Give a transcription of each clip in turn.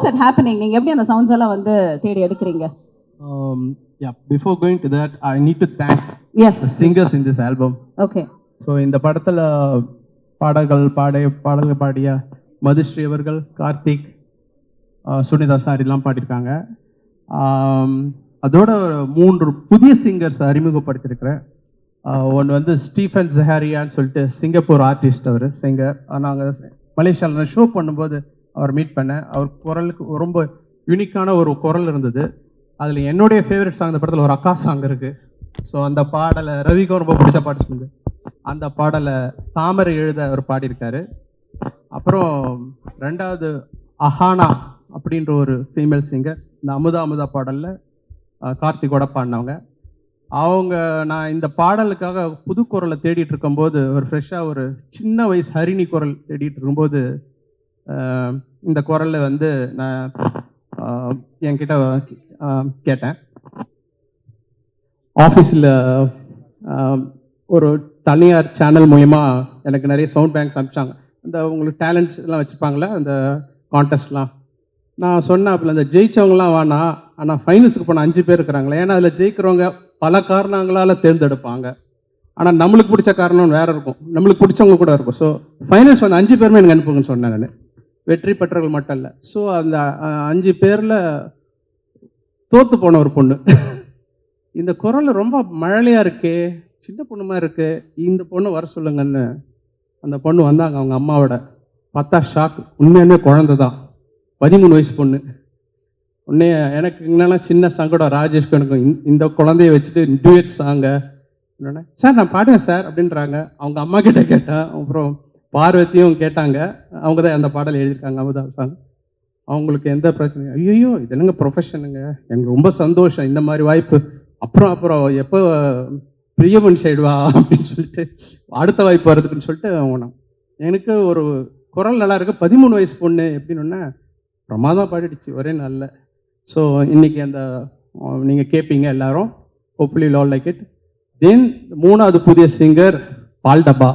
Is it happening நீங்க எப்படி அந்த சவுண்ட்ஸ் எல்லாம் வந்து தேடி எடுக்கிறீங்க? Yeah, before going to that, I need to thank as the singers in this album. Okay so இந்த படத்தில் பாடல்கள் பாடிய பாடல்கள் பாடிய மதுஸ்ரீ அவர்கள் கார்த்திக் சுனிதா சாரிலாம் பாடியிருக்காங்க. ஆம், அதோட மூன்று புதிய சிங்கர்ஸ் அறிமுகப்படுத்தியிருக்கிறேன். ஒன்று வந்து ஸ்டீஃபன் ஜஹாரியான்னு சொல்லிட்டு சிங்கப்பூர் ஆர்டிஸ்ட் அவர் சிங்கர் நாங்கள் மலேசியாவில் ஷோ பண்ணும்போது அவர் மீட் பண்ணேன் அவர் குரலுக்கு ரொம்ப யூனிக்கான ஒரு குரல் இருந்தது. அதில் என்னுடைய ஃபேவரட் சாங் இந்த படத்தில் ஒரு அக்கா சாங் இருக்குது ஸோ அந்த பாடலை ரவிக்கும் ரொம்ப பிடிச்ச பாட்டு சொன்னது. அந்த பாடலை தாமரை எழுத அவர் பாடியிருக்காரு. அப்புறம் ரெண்டாவது அஹானா அப்படின்ற ஒரு ஃபீமேல் சிங்கர் இந்த அமுதா அமுதா பாடலில் கார்த்திகோட பாடினவங்க. அவங்க நான் இந்த பாடலுக்காக புது குரலை தேடிட்டு இருக்கும்போது ஒரு ஃப்ரெஷ்ஷாக ஒரு சின்ன வயசு ஹரிணி குரல் தேடிட்டு இருக்கும்போது இந்த குரலில் வந்து நான் என்கிட்ட கேட்டேன். ஆஃபீஸில் ஒரு தனியார் சேனல் மூலிமா எனக்கு நிறைய சவுண்ட் பேங்க்ஸ் அனுப்பிச்சாங்க. இந்த உங்களுக்கு டேலண்ட்ஸ் எல்லாம் வச்சுருப்பாங்களே அந்த கான்டெஸ்ட்லாம் நான் சொன்னேன் அப்போ அந்த ஜெயித்தவங்களாம் வேணாம் ஆனால் ஃபைனல்ஸுக்கு போன அஞ்சு பேர் இருக்கிறாங்களே ஏன்னா அதில் ஜெயிக்கிறவங்க பல காரணங்களால் தேர்ந்தெடுப்பாங்க. ஆனால் நம்மளுக்கு பிடிச்ச காரணம் வேறு இருக்கும். நம்மளுக்கு பிடிச்சவங்க கூட இருக்கும். ஸோ ஃபைனல்ஸ் வந்து அஞ்சு பேருமே எனக்கு அனுப்புங்கன்னு சொன்னேன் நான். வெற்றி பெற்றவர்கள் மட்டும் இல்லை ஸோ அந்த அஞ்சு பேரில் தோத்து போன ஒரு பொண்ணு. இந்த குரல் ரொம்ப மழலையாக இருக்கே சின்ன பொண்ணுமா இருக்கு இந்த பொண்ணு வர சொல்லுங்கன்னு அந்த பொண்ணு வந்தாங்க. அவங்க அம்மாவோட பார்த்தா ஷாக். உண்மையானே குழந்த தான். பதிமூணு வயசு பொண்ணு. உன்னைய எனக்கு என்னென்னா சின்ன சங்கடம் ராஜேஷ்க்கு எனக்கும் இந்த- இந்த குழந்தைய வச்சுட்டு டூயட் சாங்க. என்னென்ன சார் நான் பாடுவேன் சார் அப்படின்றாங்க. அவங்க அம்மா கிட்ட கேட்டேன். அப்புறம் பார்வதியும் கேட்டாங்க. அவங்க தான் அந்த பாடல் எழுதியிருக்காங்க அமுதா சாங். அவங்களுக்கு எந்த பிரச்சனையும் ஐயோ இது என்னங்க ப்ரொஃபஷனுங்க எனக்கு ரொம்ப சந்தோஷம் இந்த மாதிரி வாய்ப்பு. அப்புறம் அப்புறம் எப்போ பிரியமன் சைடு வா அப்படின்னு சொல்லிட்டு அடுத்த வாய்ப்பு வருதுன்னு சொல்லிட்டு அவங்க நான் எனக்கு ஒரு குரல் நல்லா இருக்கு. பதிமூணு வயசு பொண்ணு எப்படின்னு பிரமாதம் பாடிடுச்சு ஒரே நல்ல ஸோ இன்னைக்கு அந்த நீங்கள் கேட்பீங்க எல்லாரும். Hopefully all like it then மூணாவது புதிய சிங்கர் பால் டப்பா.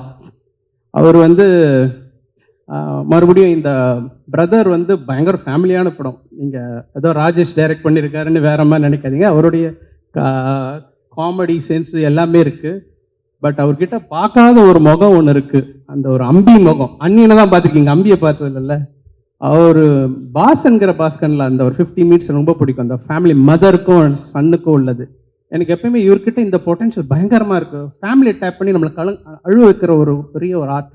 அவர் வந்து மறுபடியும் இந்த பிரதர் வந்து பயங்கர ஃபேமிலியான படம். நீங்கள் ஏதோ ராஜேஷ் டைரக்ட் பண்ணியிருக்காருன்னு வேற மாதிரி நினைக்காதீங்க. அவருடைய காமெடி சென்ஸ் எல்லாமே இருக்குது பட் அவர்கிட்ட பார்க்காத ஒரு முகம் ஒன்று இருக்குது அந்த ஒரு அம்பி முகம். அண்ணியனை தான் பார்த்துருக்கீங்க? அம்பியை பார்த்தது இல்லைல்ல அவர் பாஸ்ங்கிற பாஸ்கனில் அந்த ஒரு ஃபிஃப்டி மினிட்ஸ் ரொம்ப பிடிக்கும். அந்த ஃபேமிலி மதருக்கும் சன்னுக்கும் உள்ளது. எனக்கு எப்பயுமே இவர்கிட்ட இந்த பொட்டன்ஷியல் பயங்கரமாக இருக்குது ஃபேமிலி டேப் பண்ணி நம்மளை கலங் அழுவ வைக்கிற ஒரு பெரிய ஒரு ஆர்ட்.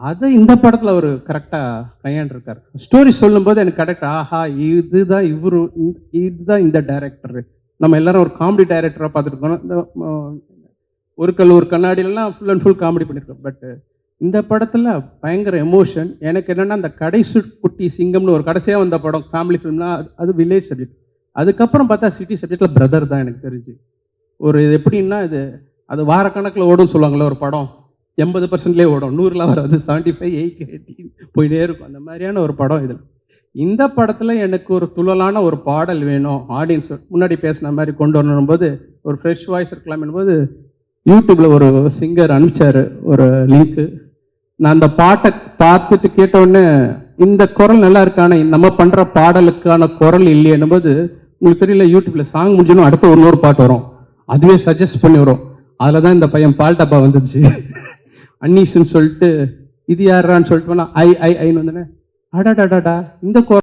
அதை இந்த படத்தில் அவர் கரெக்டாக கையாண்டிருக்கார். ஸ்டோரி சொல்லும்போது எனக்கு கரெக்ட் ஆஹா இதுதான் இவரு இந்த- இதுதான் இந்த டைரக்டரு நம்ம எல்லாரும் ஒரு காமெடி டைரக்டராக பார்த்துருக்கோம். இந்த ஒரு கல் ஒரு கண்ணாடியிலலாம் ஃபுல் அண்ட் ஃபுல் காமெடி பண்ணியிருக்கோம் பட் இந்த படத்தில் பயங்கர எமோஷன் எனக்கு என்னென்னா அந்த கடைசு குட்டி சிங்கம்னு ஒரு கடைசியாக வந்த படம் ஃபேமிலி ஃபிலிம்னா அது வில்லேஜ் சப்ஜெக்ட் அதுக்கப்புறம் பார்த்தா சிட்டி சப்ஜெக்டில் பிரதர் தான் எனக்கு தெரிஞ்சு. ஒரு இது எப்படின்னா இது அது வாரக்கணக்கில் ஓடும்னு சொல்லுவாங்களே ஒரு படம். எண்பது பர்சன்ட்லேயே ஓடும். நூறில் வராது. செவன்ட்டி ஃபைவ் எயிட் எயிட்டி போயிட்டே இருக்கும். அந்த மாதிரியான ஒரு படம் இதில் இந்த படத்தில் எனக்கு ஒரு துள்ளலான ஒரு பாடல் வேணும். ஆடியன்ஸ் முன்னாடி பேசின மாதிரி கொண்டு வரணும்போது ஒரு ஃப்ரெஷ் வாய்ஸ் இருக்கலாம் போது யூடியூப்பில் ஒரு சிங்கர் அனுப்பிச்சாரு ஒரு லிங்க்கு நான் அந்த பாட்டை பார்த்துட்டு கேட்டோடனே இந்த குரல் நல்லா இருக்கான நம்ம பண்ணுற பாடலுக்கான குரல் இல்லையேன்னும் போது உங்களுக்கு தெரியல யூடியூப்ல சாங் முடிஞ்சணும் அடுத்த ஒரு நூறு பாட்டு வரும். அதுவே சஜஸ்ட் பண்ணி வரும். அதில் தான் இந்த பையன் பால் டப்பா வந்துச்சு. அன்னீஸ்ன்னு சொல்லிட்டு இது யாரான்னு சொல்லிட்டு போனா ஐ ஐ ஐன்னு வந்தேனே அடாடாடாடா இந்த கோ